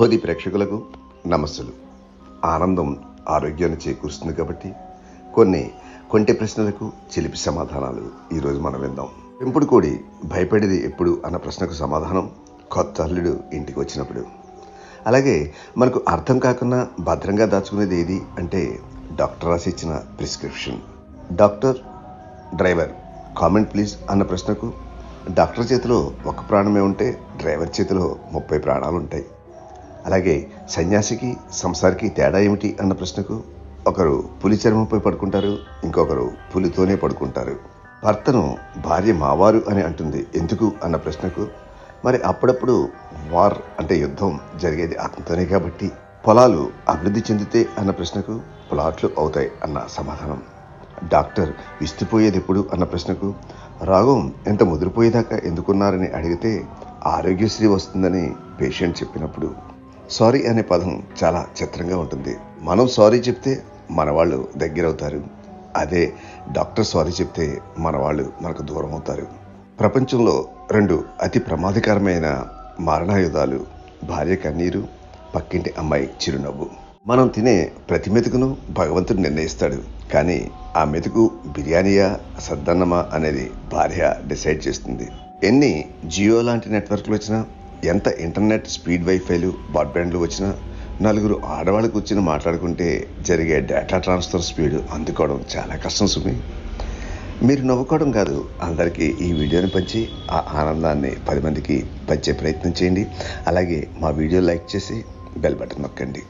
బోధి ప్రేక్షకులకు నమస్సులు. ఆనందం ఆరోగ్యాన్ని చేకూరుస్తుంది కాబట్టి కొన్ని కొంటె ప్రశ్నలకు చిలిపి సమాధానాలు ఈరోజు మనం విందాం. పెంపుడు కోడి భయపడేది ఎప్పుడు అన్న ప్రశ్నకు సమాధానం కొత్త అల్లుడు ఇంటికి వచ్చినప్పుడు. అలాగే మనకు అర్థం కాకుండా భద్రంగా దాచుకునేది ఏది అంటే డాక్టర్ రాసి ఇచ్చిన prescription. Doctor driver comment please అన్న ప్రశ్నకు డాక్టర్ చేతిలో ఒక ప్రాణమే ఉంటే డ్రైవర్ చేతిలో ముప్పై ప్రాణాలు ఉంటాయి అలాగే సన్యాసికి సంసారికి తేడా ఏమిటి అన్న ప్రశ్నకు ఒకరు పులి చర్మంపై పడుకుంటారు ఇంకొకరు పులితోనే పడుకుంటారు. భర్తను భార్య మావారు అని అంటుంది ఎందుకు అన్న ప్రశ్నకు మరి అప్పుడప్పుడు వార్ అంటే యుద్ధం జరిగేది అతనితోనే కాబట్టి పొలాలు అభివృద్ధి చెందితే అన్న ప్రశ్నకు ప్లాట్లు అవుతాయి అన్న సమాధానం. డాక్టర్ విస్తుపోయేది ఎప్పుడు అన్న ప్రశ్నకు రాగం ఎంత ముదిరిపోయేదాకా ఎందుకున్నారని అడిగితే ఆరోగ్యశ్రీ వస్తుందని పేషెంట్ చెప్పినప్పుడు సారీ అనే పదం చాలా చిత్రంగా ఉంటుంది. మనం సారీ చెప్తే మన వాళ్ళు దగ్గరవుతారు. అదే డాక్టర్ సారీ చెప్తే మన వాళ్ళు మనకు దూరం అవుతారు ప్రపంచంలో రెండు అతి ప్రమాదకరమైన మారణాయుధాలు భార్య కన్నీరు పక్కింటి అమ్మాయి చిరునవ్వు. మనం తినే ప్రతి మెతుకును భగవంతుడు నిర్ణయిస్తాడు. కానీ ఆ మెతుకు బిర్యానీయా సద్దన్నమా అనేది భార్య డిసైడ్ చేస్తుంది. ఎన్ని జియో లాంటి నెట్వర్క్లు వచ్చినా ఎంత ఇంటర్నెట్ స్పీడ్ వైఫైలు బ్రాడ్బ్యాండ్లు వచ్చినా నలుగురు ఆడవాళ్ళ కూర్చుని మాట్లాడుకుంటే జరిగే డేటా ట్రాన్స్ఫర్ స్పీడ్ అందుకోవడం చాలా కష్టం సుమి. మీరు నవ్వుకోవడం కాదు అందరికీ ఈ వీడియోని పంచి ఆ ఆనందాన్ని పది మందికి పంచే ప్రయత్నం చేయండి. అలాగే మా వీడియో లైక్ చేసి బెల్ బటన్ నొక్కండి.